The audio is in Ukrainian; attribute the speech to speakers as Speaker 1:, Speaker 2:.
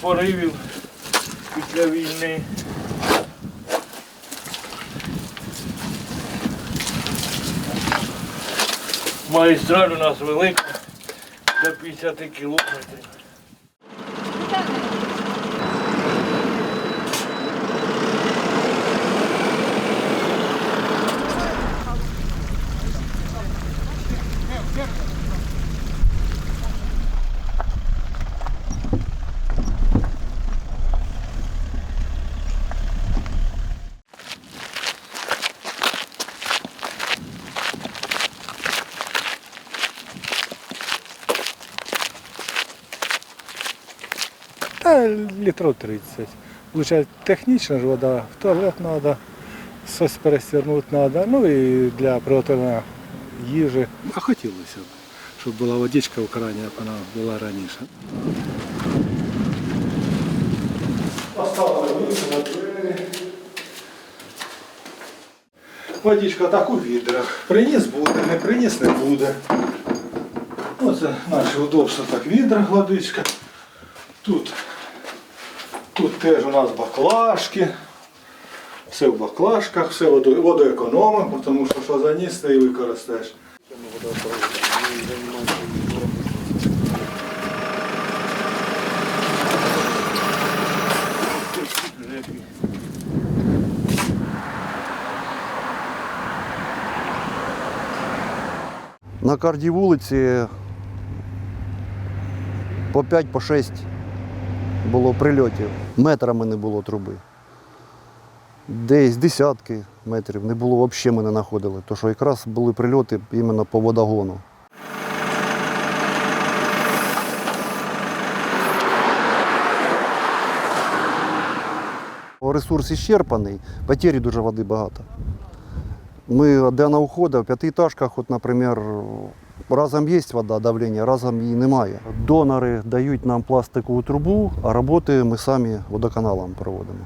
Speaker 1: поривів після війни. Магістраль у нас велика, до 50 кілометрів.
Speaker 2: Та літров 30. Лучше технічна ж вода, в туалет треба, щось перестягнути треба, ну і для приготування їжі. А хотілося б, щоб була водичка в крані, як вона була раніше. Поставили вікна, двері. Водичка так у відрах. Приніс буде, не приніс не буде. Оце наше удобство, так в відрах водичка. Тут, тут теж у нас баклажки. Все в баклажках, все водо- водоекономимо, тому що що заніс, ти і використаєш.
Speaker 3: На кожній вулиці по 5 по 6 було прильотів. Метрами не було труби. Десь десятки метрів не було, взагалі ми не знаходили. То що якраз були прильоти іменно по водогону. Ресурс ісчерпаний, потері дуже води багато. Ми де на уходах, в п'ятиэтажках, от, наприклад, разом є вода, давлення, разом її немає. Донори дають нам пластикову трубу, а роботи ми самі водоканалом проводимо.